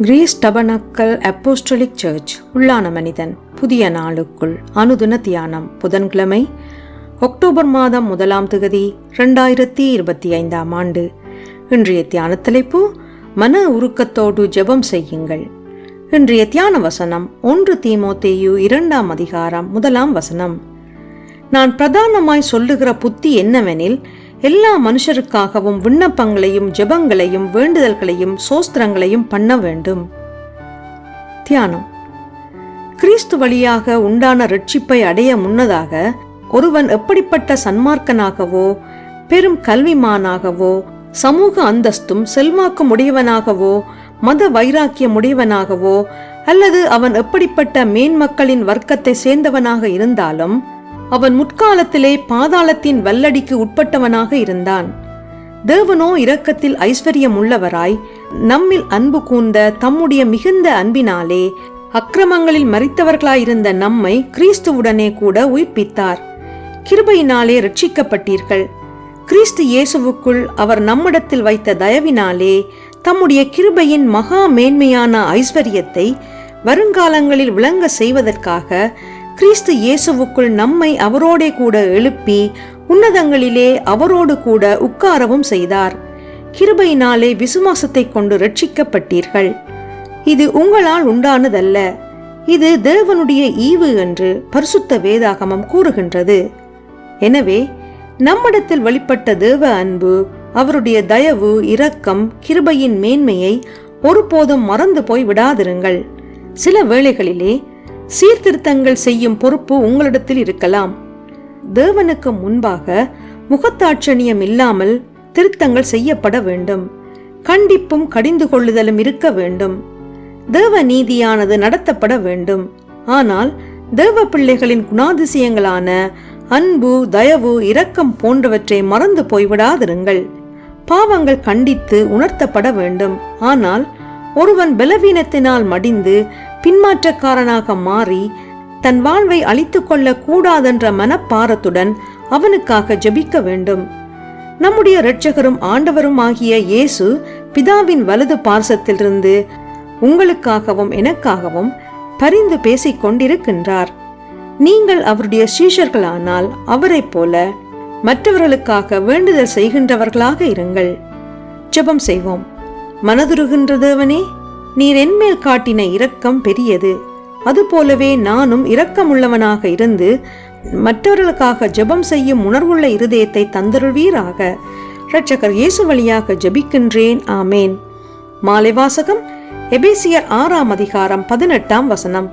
Greece tabernacle apostolic search உள்ளான மனிதன் புதிய நாளுக்குள் அனுதின தியானம் புதன்கிழமை அக்டோபர் மாதம் முதலாம் திகதி ரெண்டாயிரத்தி இருபத்தி ஐந்தாம் ஆண்டு. இன்றைய தியான தலைப்பு மன உருக்கத்தோடு ஜெபம் செய்யுங்கள். இன்றைய தியான வசனம் ஒன்று தீமோத்தேயு இரண்டாம் அதிகாரம் முதலாம் வசனம். நான் பிரதானமாய் சொல்லுகிற புத்தி என்னவெனில் எல்லா மனுஷருக்காகவும் விண்ணப்பங்களையும் ஜெபங்களையும் வேண்டுதல்களையும் சோஸ்திரங்களையும் பண்ண வேண்டும். தியானம். கிறிஸ்து வழியாக உண்டான ரட்சிப்பை அடைய முன்னதாக ஒருவன் எப்படிப்பட்ட சன்மார்க்கனாகவோ பெரும் கல்விமானாகவோ சமூக அந்தஸ்தும் செல்வாக்கும் உடையவனாகவோ மத வைராக்கியம் உடையவனாகவோ அல்லது அவன் எப்படிப்பட்ட மேன்மக்களின் வர்க்கத்தை சேர்ந்தவனாக இருந்தாலும் அவன் முற்காலத்திலே பாதாளத்தின் வல்லடிக்கு உட்பட்டவனாக இருந்தான். தேவனோ இரக்கத்தில் ஐஸ்வர்யம் உள்ளவராய் நம்மில் அன்பு கூர்ந்த தம்முடைய மிகுந்த அன்பினாலே அக்கிரமங்களில் மறித்தவர்களாயிருந்த நம்மை கிறிஸ்துவுடனே கூட உயிர்ப்பித்தார். கிருபையினாலே ரட்சிக்கப்பட்டீர்கள் கிறிஸ்து இயேசுவுக்குள் அவர் நம்மிடத்தில் வைத்த தயவினாலே தம்முடைய கிருபையின் மகா மேன்மையான ஐஸ்வர்யத்தை வருங்காலங்களில் விளங்க செய்வதற்காக கிறிஸ்து இயேசுவுக்குள் நம்மை அவரோடே கூட எழுப்பி உன்னதங்களிலே அவரோடு கூட உட்காரவும் செய்தார். கிருபையினாலே விசுவாசத்தை கொண்டு ரட்சிக்கப்பட்டீர்கள் இது உங்களால் உண்டானதல்ல. இது தேவனுடைய ஈவு என்று பரிசுத்த வேதாகமம் கூறுகின்றது. எனவே நம்மிடத்தில் வெளிப்பட்ட தேவ அன்பு அவருடைய தயவு இரக்கம் கிருபையின் மேன்மையை ஒருபோதும் மறந்து போய் விடாதிருங்கள். சில வேளைகளிலே சீர்திருத்தங்கள் செய்யும் பொறுப்பு உங்களிடத்தில் இருக்கலாம். தேவனுக்கு முன்பாக முகத்தாட்சணியம் இல்லாமல் திருத்தங்கள் செய்யப்பட வேண்டும். கண்டிப்பும் கடிந்து கொள்ளுதலும் இருக்க வேண்டும். தேவ நீதியானது நடத்தப்பட வேண்டும். ஆனால் தேவ பிள்ளைகளின் குணாதிசயங்களான அன்பு தயவு இரக்கம் போன்றவற்றை மறந்து போய்விடாதிருங்கள். பாவங்கள் கண்டித்து உணர்த்தப்பட வேண்டும். ஆனால் ஒருவன் பலவீனத்தினால் மடிந்து பின்மாற்றக்காரனாக மாறி தன் வாழ்வை அழித்துக் கொள்ள கூடாதென்ற மனப்பாரத்துடன் அவனுக்காக ஜெபிக்க வேண்டும். நம்முடைய இரட்சகரும் ஆண்டவரும் ஆகிய இயேசு பிதாவின் வலது பார்சத்திலிருந்து உங்களுக்காகவும் எனக்காகவும் பரிந்து பேசிக் கொண்டிருக்கின்றார். நீங்கள் அவருடைய சீஷர்களானால் அவரைப் போல மற்றவர்களுக்காக வேண்டுதல் செய்கின்றவர்களாக இருங்கள். ஜெபம் செய்வோம். மனதுருகின்ற தேவனே நீர் என்மேல் காட்டின இரக்கம் பெரியது. அதுபோலவே நானும் இரக்கமுள்ளவனாக இருந்து மற்றவர்களுக்காக ஜெபம் செய்யும் உணர்வுள்ள இருதயத்தை தந்தருள்வீராக. இரட்சகர் இயேசு வழியாக ஜெபிக்கின்றேன். ஆமேன். மாலை வாசகம் எபேசியர் ஆறாம் அதிகாரம் பதினெட்டாம் வசனம்.